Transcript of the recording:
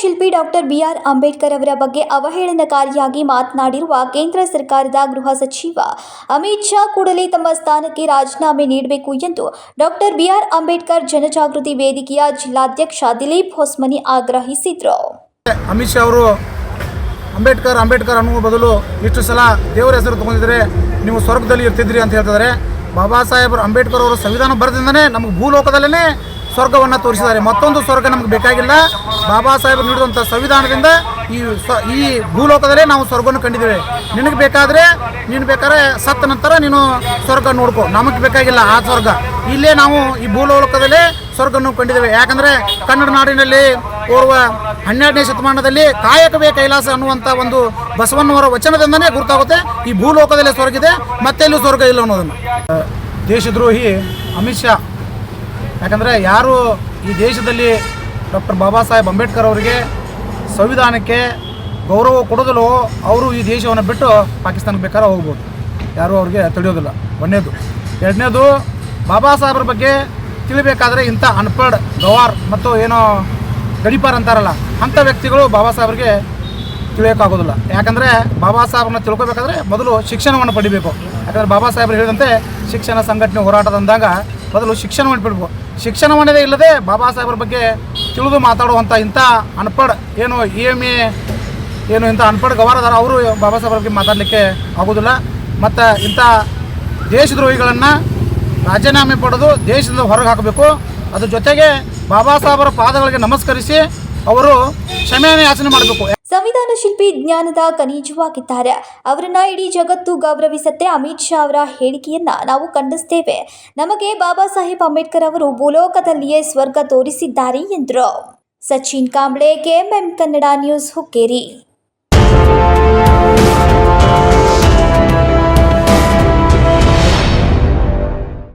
ಶಿಲ್ಪಿ doctor B R Ambedkar ಅವರ ಬಗ್ಗೆ ಅವಹೇಳನಕಾರಿಯಾಗಿ ಮಾತನಾಡಿರುವ ಕೇಂದ್ರ ಸರ್ಕಾರದ ಗೃಹ ಸಚಿವ, ಅಮಿತ್ ಶಾ ಕೂಡಲೇ ತಮ್ಮ ಸ್ಥಾನಕ್ಕೆ ರಾಜೀನಾಮೆ ನೀಡಬೇಕು ಎಂದು ಡಾಕ್ಟರ್ ಬಿಆರ್ ಅಂಬೇಡ್ಕರ್ ಜನಜಾಗೃತಿ ವೇದಿಕೆಯ ಜಿಲ್ಲಾಧ್ಯಕ್ಷ ದಿಲೀಪ್ ಹೊಸ್ಮನಿ ಆಗ್ರಹಿಸಿದರು. ಅಮಿತ್ ಶಾ ಅವರು ಅಂಬೇಡ್ಕರ್ ಅಂಬೇಡ್ಕರ್ ಅನ್ನುವ ಬದಲು ಇಷ್ಟು ಸಲ ದೇವರ ಹೆಸರು ತಗೊಂಡಿದ್ರೆ ನೀವು ಸ್ವರ್ಗದಲ್ಲಿ ಇರ್ತಿದ್ರಿ ಅಂತ ಹೇಳ್ತಿದ್ದಾರೆ. ಬಾಬಾ ಸಾಹೇಬ್ ಅಂಬೇಡ್ಕರ್ ಅವರು ಸಂವಿಧಾನ ಬರೆದಿಂದನೇ ನಮಗೆ ಭೂಲೋಕದಲ್ಲೇ ಸ್ವರ್ಗವನ್ನು ತೋರಿಸಿದ್ದಾರೆ. ಮತ್ತೊಂದು ಸ್ವರ್ಗ ನಮಗೆ ಬೇಕಾಗಿಲ್ಲ. ಬಾಬಾ ಸಾಹೇಬ್ ನೀಡಿದಂಥ ಸಂವಿಧಾನದಿಂದ ಈ ಸ್ವ ಈ ಭೂಲೋಕದಲ್ಲೇ ನಾವು ಸ್ವರ್ಗವನ್ನು ಕಂಡಿದ್ದೇವೆ. ನಿನಗೆ ಬೇಕಾದರೆ, ನೀನು ಬೇಕಾದ್ರೆ ಸತ್ತ ನಂತರ ನೀನು ಸ್ವರ್ಗ ನೋಡ್ಕೊ. ನಮಗೆ ಬೇಕಾಗಿಲ್ಲ ಆ ಸ್ವರ್ಗ. ಇಲ್ಲೇ ನಾವು ಈ ಭೂಲೋಕದಲ್ಲೇ ಸ್ವರ್ಗವನ್ನು ಕಂಡಿದ್ದೇವೆ. ಯಾಕಂದರೆ ಕನ್ನಡ ನಾಡಿನಲ್ಲಿ ಓರ್ವ ಹನ್ನೆರಡನೇ ಶತಮಾನದಲ್ಲಿ ಕಾಯಕವೇ ಕೈಲಾಸ ಅನ್ನುವಂಥ ಒಂದು ಬಸವಣ್ಣವರ ವಚನದಿಂದನೇ ಗುರುತಾಗುತ್ತೆ. ಈ ಭೂಲೋಕದಲ್ಲೇ ಸ್ವರ್ಗ ಇದೆ, ಮತ್ತೆಲ್ಲೂ ಸ್ವರ್ಗ ಇಲ್ಲ ಅನ್ನೋದನ್ನು. ದೇಶದ್ರೋಹಿ ಅಮಿತ್ ಶಾ. ಯಾಕಂದರೆ ಯಾರು ಈ ದೇಶದಲ್ಲಿ ಡಾಕ್ಟರ್ ಬಾಬಾ ಸಾಹೇಬ್ ಅಂಬೇಡ್ಕರ್ ಅವರಿಗೆ ಸಂವಿಧಾನಕ್ಕೆ ಗೌರವ ಕೊಡೋದಿಲ್ಲೋ ಅವರು ಈ ದೇಶವನ್ನು ಬಿಟ್ಟು ಪಾಕಿಸ್ತಾನಕ್ಕೆ ಬೇಕಾದ್ರೆ ಹೋಗ್ಬೋದು. ಯಾರೂ ಅವ್ರಿಗೆ ತಿಳಿಯೋದಿಲ್ಲ ಒಂದನೇದು. ಎರಡನೇದು, ಬಾಬಾ ಸಾಹೇಬ್ರ ಬಗ್ಗೆ ತಿಳಿಬೇಕಾದ್ರೆ ಇಂಥ ಅನ್ಪಡ್, ಗವಾರ್ ಮತ್ತು ಏನೋ ಗಡಿಪಾರ್ ಅಂತಾರಲ್ಲ, ಅಂಥ ವ್ಯಕ್ತಿಗಳು ಬಾಬಾ ಸಾಹೇಬ್ರಿಗೆ ತಿಳಿಯೋಕ್ಕಾಗೋದಿಲ್ಲ. ಯಾಕಂದರೆ ಬಾಬಾ ಸಾಹೇಬ್ರನ್ನ ತಿಳ್ಕೊಬೇಕಾದ್ರೆ ಮೊದಲು ಶಿಕ್ಷಣವನ್ನು ಪಡಿಬೇಕು. ಯಾಕಂದರೆ ಬಾಬಾ ಸಾಹೇಬ್ರು ಹೇಳಿದಂತೆ ಶಿಕ್ಷಣ ಸಂಘಟನೆ ಹೋರಾಟದಂದಾಗ ಮೊದಲು ಶಿಕ್ಷಣವನ್ನು ಪಡಿಬೇಕು. ಶಿಕ್ಷಣವನ್ನೇ ಇಲ್ಲದೆ ಬಾಬಾ ಸಾಹೇಬ್ರ ಬಗ್ಗೆ ತಿಳಿದು ಮಾತಾಡುವಂಥ ಇಂಥ ಅನ್ಪಡ್ ಏನು ಇ ಎಂ ಎ, ಏನು ಇಂಥ ಅನ್ಪಡ್ ಗವರ್ನರ್ ಅವರು ಬಾಬಾ ಸಾಹೇಬ್ರ ಬಗ್ಗೆ ಮಾತಾಡಲಿಕ್ಕೆ ಆಗೋದಿಲ್ಲ. ಮತ್ತು ಇಂಥ ದೇಶದ್ರೋಹಿಗಳನ್ನು ರಾಜೀನಾಮೆ ಪಡೆದು ದೇಶದಿಂದ ಹೊರಗೆ ಹಾಕಬೇಕು. ಅದ್ರ ಜೊತೆಗೆ ಬಾಬಾ ಸಾಹೇಬರ ಪಾದಗಳಿಗೆ ನಮಸ್ಕರಿಸಿ ಅವರು ಕ್ಷಮೆಯನ್ನು ಯಾಚನೆ ಮಾಡಬೇಕು. ಸಂವಿಧಾನ ಶಿಲ್ಪಿ ಜ್ಞಾನದ ಖನಿಜವಾಗಿದ್ದಾರೆ. ಅವರನ್ನ ಇಡೀ ಜಗತ್ತು ಗೌರವಿಸತ್ತೆ ಅಮಿತ್ ಶಾ ಅವರ ಹೇಳಿಕೆಯನ್ನ ನಾವು ಖಂಡಿಸ್ತೇವೆ. ನಮಗೆ ಬಾಬಾ ಸಾಹೇಬ್ ಅಂಬೇಡ್ಕರ್ ಅವರು ಭೂಲೋಕದಲ್ಲಿಯೇ ಸ್ವರ್ಗ ತೋರಿಸಿದ್ದಾರೆ ಎಂದರು. Sachin Kamble, KMM Kannada news Hukkeri.